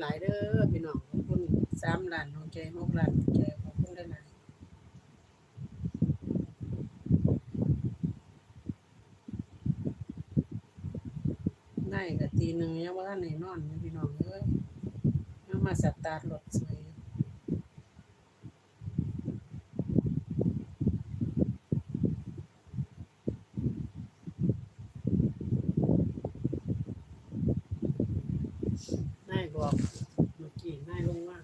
หลายๆเด้อพี่น้องขอบคุณสามล้านดวงใจหกล้านดวงใจขอบคุณหลายๆได้ก็ตีหนึ่งยังว่าท่านไหนนอนพี่น้องเอ้ยยังมาสตาร์ทรถสวยอยู่นายบอกเมื่อกี้นายลงว่า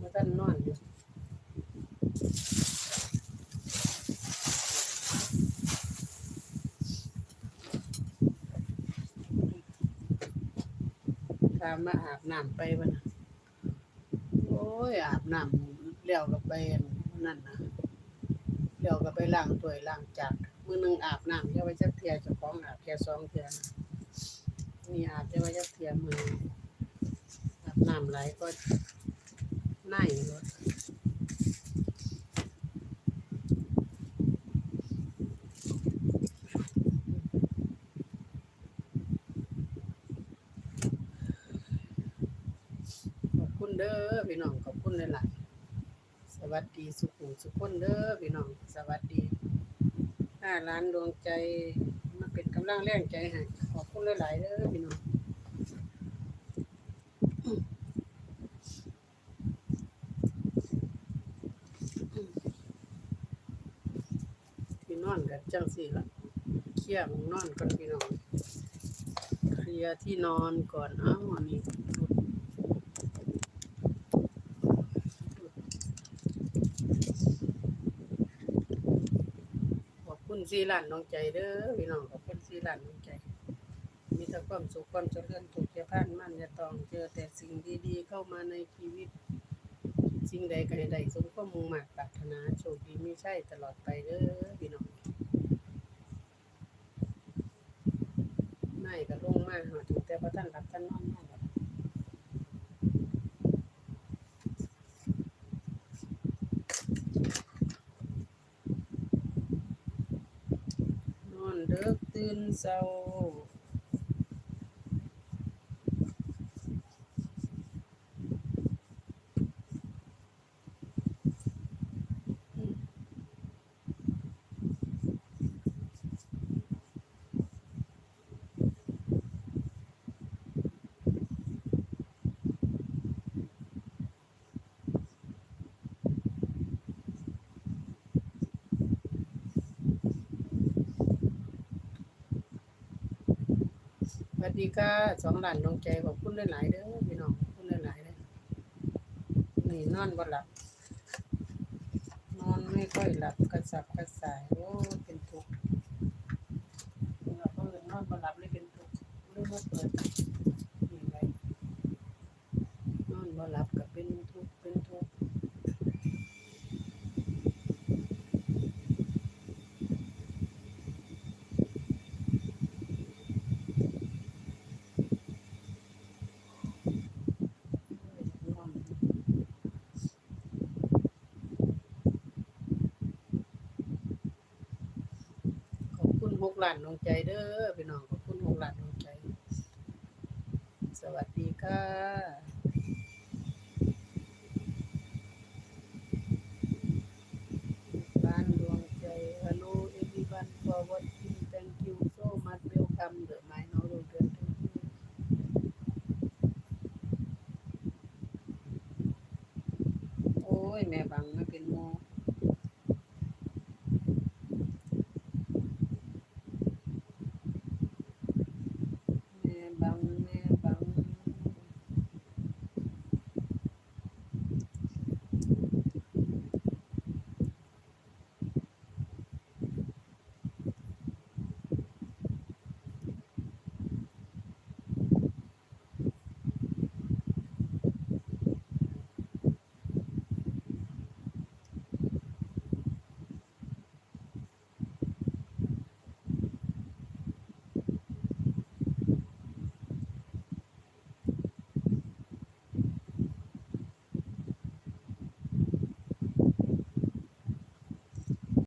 ว่าท่านนอนอยู่ ถามมาอาบน้ำไปวะนะโอ้ยอาบน้ำเลี้ยวกับไปนั่นนะเลี้ยวกับไปล้างถ้วยล้างจานมือหนึ่งอาบน้ำจะไว้จักเทียเจ้าของอาบแค่สองเทียนะนี่อาบจะไว้จักเทียมืออาบน้ำไหลก็น่ายรถ คุณเด้อพี่น้องขอบคุณหลายๆสวัสดีสุขุมสุขคนเด้อพี่น้องสวัสดีห้าล้านดวงใจมาเป็นกำลังแรงใจให้ขอบคุณหลายๆเด้อพี่น้องที่นอนกันจังสี่ละเคลียร์หมงนอนก่อนพี่น้องเคลียร์ที่นอนก่อนอ้าวอัน นี้ขอบคุณสีหลานน้องใจเด้อพี่น้องขอบคุณสีหลานน้องใจ มีแต่ความสุขความเจริญถูกแก่พันมันจะต้องเจอแต่สิ่งดีๆ เข้ามาในชีวิต สิ่งใดก็ให้ได้สมความมุ่งมั่นปรารถนาโชคดีไม่ใช่ตลอดไปเด้อพี่น้องไม่ก็ลงมาหาถึงแต่พระท่านรับท่านนอนมาแล้วนอน เด้อตื่นเศร้า ดีค่ะสองหลานลงใจขอบคุณหลายๆเด้อพี่น้องคุณหลายๆเด้อนี่นอนบ่หลับ นอนไม่ค่อยหลับกระสับกระส่ายโอ้เป็นทุกข์เราก็เลยนอนบ่หลับเลยเป็นทุกข์เรื่องมาเปิดนี่ไงนอนบ่หลับก็เป็นทุกข์เป็นทุกข์นอน ขอบคุณ หกล้านดวงใจเด้อพี่น้องขอบคุณหกล้านดวงใจ สวัสดีค่ะ